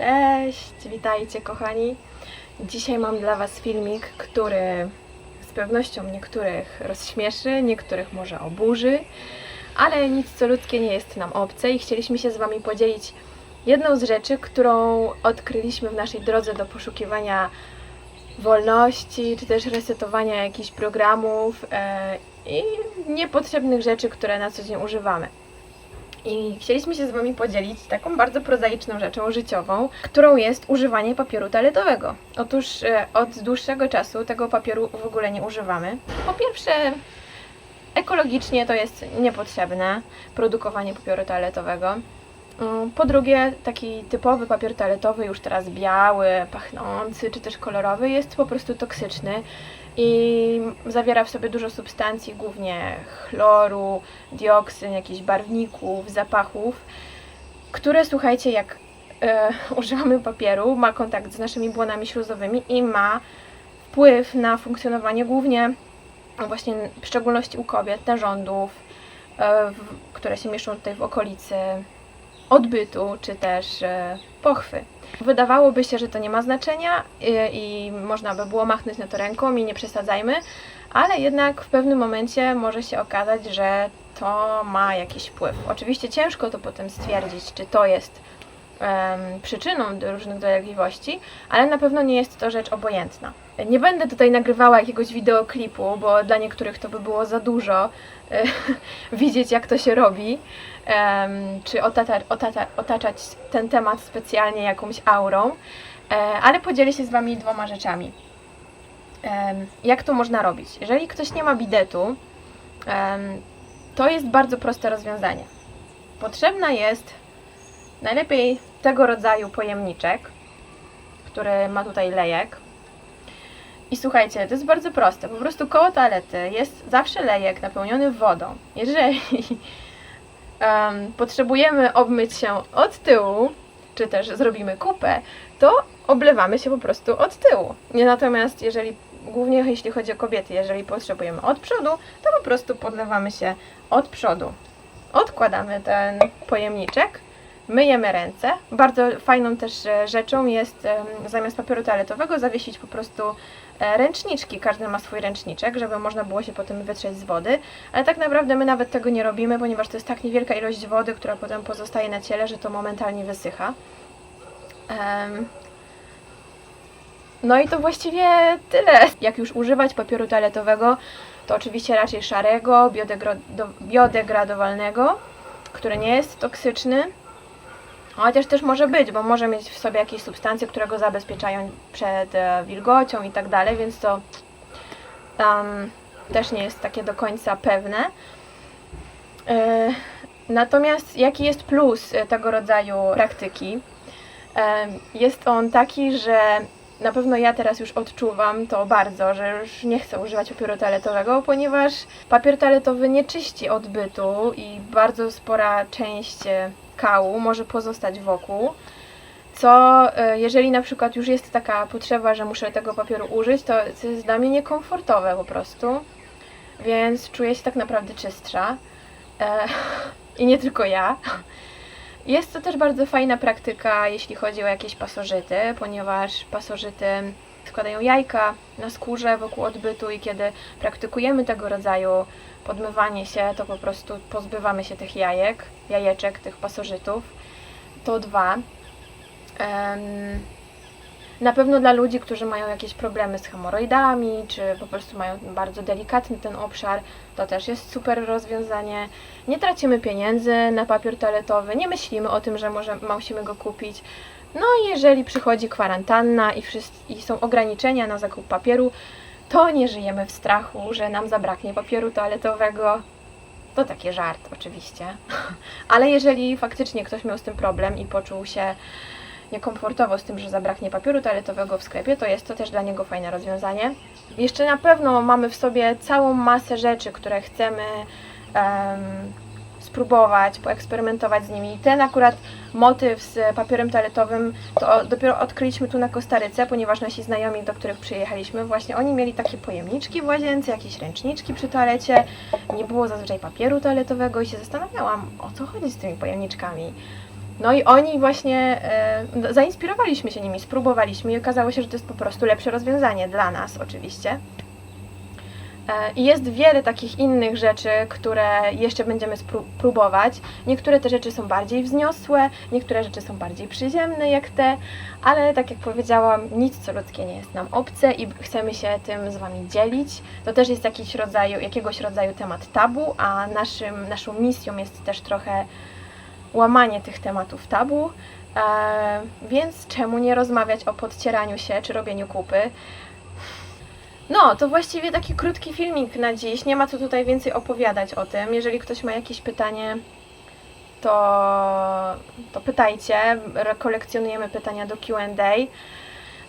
Cześć, witajcie kochani. Dzisiaj mam dla Was filmik, który z pewnością niektórych rozśmieszy, niektórych może oburzy, ale nic co ludzkie nie jest nam obce i chcieliśmy się z Wami podzielić jedną z rzeczy, którą odkryliśmy w naszej drodze do poszukiwania wolności, czy też resetowania jakichś programów e, i niepotrzebnych rzeczy, które na co dzień używamy. I chcieliśmy się z Wami podzielić taką bardzo prozaiczną rzeczą życiową, którą jest używanie papieru toaletowego. Otóż e, od dłuższego czasu tego papieru w ogóle nie używamy. Po pierwsze, ekologicznie to jest niepotrzebne produkowanie papieru toaletowego. Mm, Po drugie, taki typowy papier toaletowy, już teraz biały, pachnący czy też kolorowy, jest po prostu toksyczny i zawiera w sobie dużo substancji, głównie chloru, dioksyn, jakichś barwników, zapachów, które słuchajcie, jak e, używamy papieru, ma kontakt z naszymi błonami śluzowymi i ma wpływ na funkcjonowanie głównie no właśnie w szczególności u kobiet, narządów, e, które się mieszczą tutaj w okolicy odbytu czy też e, pochwy. Wydawałoby się, że to nie ma znaczenia i, i można by było machnąć na to ręką i nie przesadzajmy, ale jednak w pewnym momencie może się okazać, że to ma jakiś wpływ. Oczywiście ciężko to potem stwierdzić, czy to jest em, przyczyną różnych dolegliwości, ale na pewno nie jest to rzecz obojętna. Nie będę tutaj nagrywała jakiegoś wideoklipu, bo dla niektórych to by było za dużo e, widzieć, jak to się robi, czy otata, otaczać ten temat specjalnie jakąś aurą, e, ale podzielę się z Wami dwoma rzeczami. Jak to można robić? Jeżeli ktoś nie ma bidetu, to jest bardzo proste rozwiązanie. Potrzebna jest najlepiej tego rodzaju pojemniczek, który ma tutaj lejek. I słuchajcie, to jest bardzo proste. Po prostu koło toalety jest zawsze lejek napełniony wodą. Jeżeli em, potrzebujemy obmyć się od tyłu, czy też zrobimy kupę, to oblewamy się po prostu od tyłu. Nie natomiast jeżeli, głównie jeśli chodzi o kobiety, jeżeli potrzebujemy od przodu, to po prostu podlewamy się od przodu. Odkładamy ten pojemniczek, myjemy ręce. Bardzo fajną też e, rzeczą jest zamiast papieru toaletowego zawiesić po prostu e, ręczniczki. Każdy ma swój ręczniczek, żeby można było się potem wytrzeć z wody, ale tak naprawdę my nawet tego nie robimy, ponieważ to jest tak niewielka ilość wody, która potem pozostaje na ciele, że to momentalnie wysycha. No i to właściwie tyle. Jak już używać papieru toaletowego, to oczywiście raczej szarego, biodegra- do- biodegradowalnego, który nie jest toksyczny. Chociaż też może być, bo może mieć w sobie jakieś substancje, które go zabezpieczają przed e, wilgocią i tak dalej, więc to tam też nie jest takie do końca pewne. E, Natomiast jaki jest plus e, tego rodzaju praktyki? Jest on taki, że na pewno ja teraz już odczuwam to bardzo, że już nie chcę używać papieru toaletowego, ponieważ papier toaletowy nie czyści odbytu i bardzo spora część e, kału może pozostać wokół. Co e, jeżeli na przykład już jest taka potrzeba, że muszę tego papieru użyć, to to jest dla mnie niekomfortowe po prostu. Więc czuję się tak naprawdę czystsza. E, I nie tylko ja. Jest to też bardzo fajna praktyka, jeśli chodzi o jakieś pasożyty, ponieważ pasożyty składają jajka na skórze wokół odbytu i kiedy praktykujemy tego rodzaju podmywanie się, to po prostu pozbywamy się tych jajek, jajeczek, tych pasożytów. To dwa. Na pewno dla ludzi, którzy mają jakieś problemy z hemoroidami, czy po prostu mają bardzo delikatny ten obszar, to też jest super rozwiązanie. Nie tracimy pieniędzy na papier toaletowy, nie myślimy o tym, że może musimy go kupić. No i jeżeli przychodzi kwarantanna i, i są ograniczenia na zakup papieru, to nie żyjemy w strachu, że nam zabraknie papieru toaletowego. To taki żart oczywiście. Ale jeżeli faktycznie ktoś miał z tym problem i poczuł się niekomfortowo z tym, że zabraknie papieru toaletowego w sklepie, to jest to też dla niego fajne rozwiązanie. Jeszcze na pewno mamy w sobie całą masę rzeczy, które chcemy em, spróbować, poeksperymentować z nimi. Ten akurat motyw z papierem toaletowym to dopiero odkryliśmy tu na Kostaryce, ponieważ nasi znajomi, do których przyjechaliśmy, właśnie oni mieli takie pojemniczki w łazience, jakieś ręczniczki przy toalecie. Nie było zazwyczaj papieru toaletowego i się zastanawiałam, o co chodzi z tymi pojemniczkami. No i oni właśnie e, no, zainspirowaliśmy się nimi, spróbowaliśmy i okazało się, że to jest po prostu lepsze rozwiązanie dla nas oczywiście. E, I jest wiele takich innych rzeczy, które jeszcze będziemy spró- próbować. Niektóre te rzeczy są bardziej wzniosłe, niektóre rzeczy są bardziej przyziemne jak te, ale tak jak powiedziałam, nic co ludzkie nie jest nam obce i chcemy się tym z Wami dzielić. To też jest jakiś rodzaju, jakiegoś rodzaju temat tabu, a naszym, naszą misją jest też trochę łamanie tych tematów tabu. E, więc czemu nie rozmawiać o podcieraniu się czy robieniu kupy? No, to właściwie taki krótki filmik na dziś. Nie ma co tutaj więcej opowiadać o tym. Jeżeli ktoś ma jakieś pytanie, to, to pytajcie. Rekolekcjonujemy pytania do QA.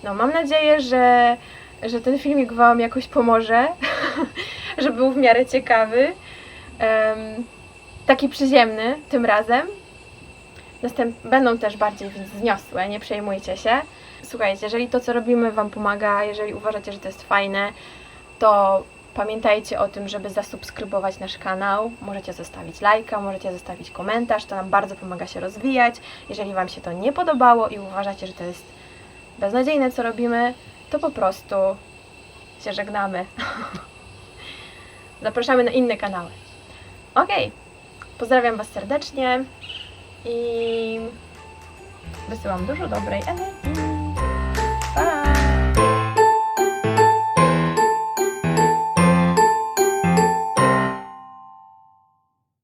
No, mam nadzieję, że, że ten filmik Wam jakoś pomoże, że był w miarę ciekawy. Em, taki przyziemny tym razem. Następ- będą też bardziej wzniosłe, nie przejmujcie się. Słuchajcie, jeżeli to, co robimy, Wam pomaga, jeżeli uważacie, że to jest fajne, to pamiętajcie o tym, żeby zasubskrybować nasz kanał. Możecie zostawić lajka, możecie zostawić komentarz, to nam bardzo pomaga się rozwijać. Jeżeli Wam się to nie podobało i uważacie, że to jest beznadziejne, co robimy, to po prostu się żegnamy. Zapraszamy na inne kanały. Okej, pozdrawiam Was serdecznie i wysyłam dużo dobrej energii. Bye.